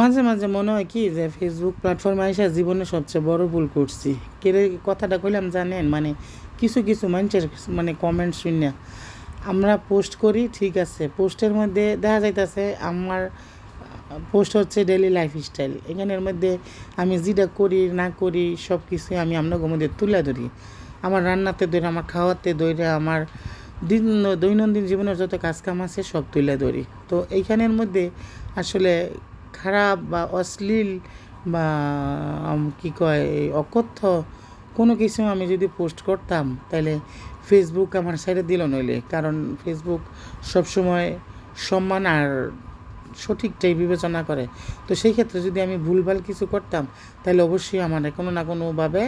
মাঝে মাঝে মনে হয় কি যে ফেসবুক প্ল্যাটফর্মে এসে জীবনে সবচেয়ে বড় ভুল করছি। কেরে কথাটা কইলাম জানেন? মানে কিছু কিছু মানুষের মানে কমেন্ট শুনে আমরা পোস্ট করি, ঠিক আছে। পোস্টের মধ্যে দেখা যাইতেছে আমার পোস্ট হচ্ছে ডেলি লাইফ স্টাইল এখানের মধ্যে আমি যেটা করি, না করি সব কিছুই আমি আপনাদের মধ্যে তুলে ধরি। আমার রান্নাতে ধরে আমার খাওয়াতে ধরে আমার দিন দৈনন্দিন জীবনের যত কাজকাম আছে সব তুলে ধরি। তো এইখানের মধ্যে আসলে খারাপ বা অশ্লীল বা কি কয় অকথ্য, কোনো কিছু আমি যদি পোস্ট করতাম, তাহলে ফেসবুক আমার ছেড়ে দিল নইলে। কারণ ফেসবুক সবসময় সম্মান আর সঠিকটাই বিবেচনা করে। তো সেই ক্ষেত্রে যদি আমি ভুলভাল কিছু করতাম, তাহলে অবশ্যই আমার কোনো না কোনোভাবে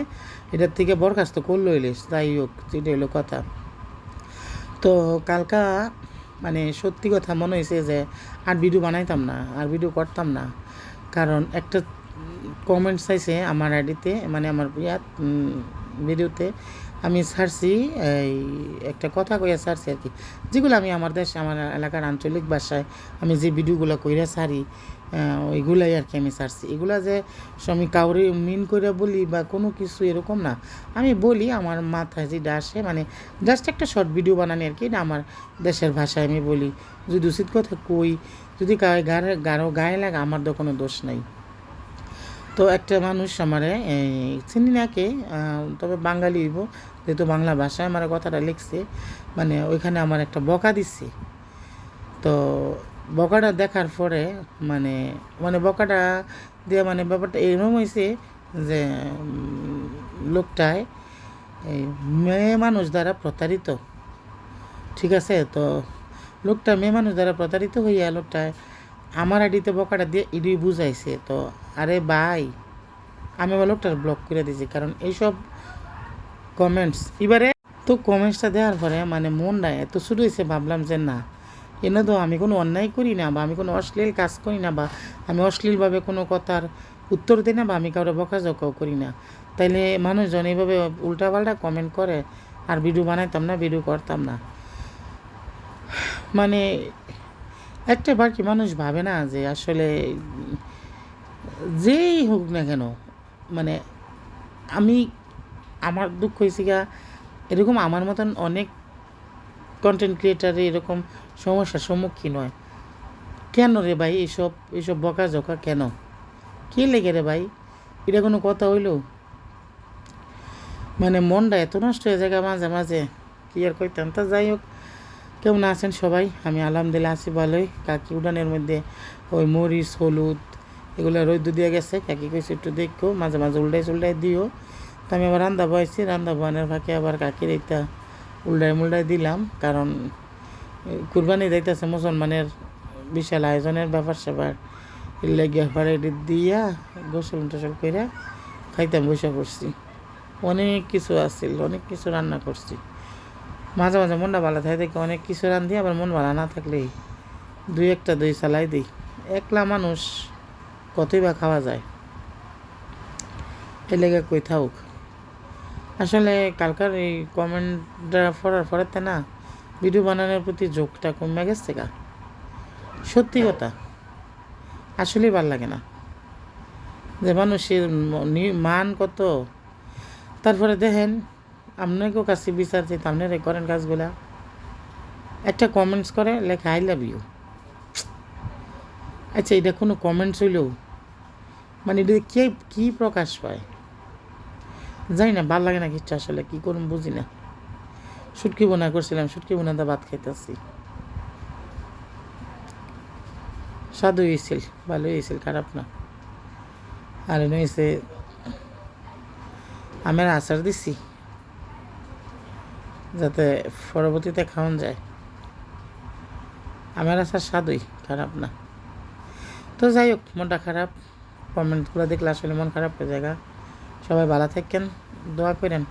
এটার থেকে বরখাস্ত করল এলে। যাই হোক যেটা হলো কথা। তো কালকা মানে সত্যি কথা মনে হয়েছে যে আর ভিডিও বানাইতাম না, আর ভিডিও করতাম না। কারণ একটা কমেন্ট চাইছে আমার আইডিতে মানে আমার ভিডিওতে আমি ছাড়ছি, এই একটা কথা কইয়া ছাড়ছি আর কি। যেগুলো আমি আমার দেশ, আমার এলাকার আঞ্চলিক ভাষায় আমি যে ভিডিওগুলো কইরা ছাড়ি ওইগুলাই আর কি আমি ছাড়ছি। এগুলা যে আমি কাউরে মিন করে বলি বা কোনো কিছু এরকম না। আমি বলি আমার মাথায় যেটা আসে মানে জাস্ট একটা শর্ট ভিডিও বানানি আর কি, এটা আমার দেশের ভাষায় আমি বলি। যদি উচিত কথা কই, যদি গায়ে গায়ে গায়ে লাগে, আমার তো কোনো দোষ নাই। তো একটা মানুষ আমারে চিনি নাকে তবে বাঙালি হইব, যেহেতু বাংলা ভাষায় আমার কথাটা লিখছে মানে ওইখানে আমার একটা বকা দিচ্ছে। তো বকাটা দেখার পরে মানে মানে বকাটা দিয়ে মানে ব্যাপারটা এরকম হয়েছে যে লোকটায় এই মেয়ে মানুষ দ্বারা প্রতারিত। ঠিক আছে? তো লোকটা মেয়ে মানুষ দ্বারা প্রতারিত হইয়া লোকটায় আমার আইডিতে বকাটা দিয়ে ইডি বুঝাইছে, তো আরে ভাই, আমি আবার লোকটার ব্লক করে দিয়েছি কারণ এইসব কমেন্টস এবারে তো কমেন্টসটা দেওয়ার পরে মানে মনটা এত শুরু হয়েছে, ভাবলাম যে না, এনে তো আমি কোনো অন্যায় করি না বা আমি কোনো অশ্লীল কাজ করি না বা আমি অশ্লীলভাবে কোনো কথার উত্তর দিই না বা আমি কারও বকাঝকাও করি না। তাইলে মানুষজন এইভাবে উল্টাপাল্টা কমেন্ট করে, আর ভিডিও বানাইতাম না ভিডিও করতাম না। মানে একটা বার কি মানুষ ভাবে না যে আসলে যেই হোক না কেন মানে আমি, আমার দুঃখ হয়েছে গা এরকম আমার মতন অনেক কন্টেন্ট ক্রিয়েটারে এরকম সমস্যার সম্মুখীন হয়। কেন রে ভাই এইসব এইসব বকাঝকা কেন? কে লেগে রে ভাই? এটা কোনো কথা হইল? মানে মনটা এত নষ্ট হয়ে যায় মাঝে মাঝে। কি আর কইতাম? তা যাই হোক কেমন আছেন সবাই? আমি আলহামদুলিল্লাহ আছি ভালোই। কাকি উঠানের মধ্যে ওই মরিচ, হলুদ, এগুলো রোদ দিয়ে গেছে। কাকি কইছে, একটু দেখো, মাঝে মাঝে উল্টাই চুল্টাই দিও। তো আমি আবার রান্না বয়েছি রান্না বানের ফাঁকে আবার কাকির এইটা উল্টাই মুল্টাই দিলাম। কারণ কুরবানি যাইতেছে মুসলমানের বিশাল আয়োজনের ব্যাপার স্যাপার। এর লেগে দিয়া গোসল টোসল করে খাইতাম, বসে পড়ছি। অনেক কিছু আছিল, অনেক কিছু রান্না করছি। মাঝে মাঝে মনটা ভালো থাকে, দেখে অনেক কিছু রান্ধি আবার মন ভালো না থাকলেই দুই একটা দই চালাই দিই। একলা মানুষ কতই বা খাওয়া যায়? এ কই থাকুক। আসলে কালকার এই কমেন্টটা পড়ার পরেতে না, ভিডিও বানানোর প্রতি ঝোঁকটা কমে গেছে গা। সত্যি কথা, আসলেই ভালো লাগে না। যে মানুষের মান কত, তারপরে দেখেন আপনাকেও কাছে বিচার যে আপনারাই করেন কাজগুলা। একটা কমেন্টস করে, লেখা আই লাভ ইউ আচ্ছা এটা কোনো কমেন্টস হইলেও মানে এটা কে, কী প্রকাশ পায়? জানি না, ভালো লাগে না কিছু আসলে, কী করুন বুঝি না। শুটকি বোনা করছিলাম, শুটকি বোনাতে ভাত খাইতেছি। স্বাদ হয়েছিল ভালো হয়েছিল খারাপ না। আর হয়েছে আমের আচার দিছি। যাতে পরবর্তীতে খাওয়ান যায়। আমার আসার স্বাদই খারাপ না। তো যাই হোক, মনটা খারাপ। কমেন্টগুলো দেখলে আসলে মন খারাপ হয়ে জায়গা সবাই ভালো থাকেন, দোয়া করেন।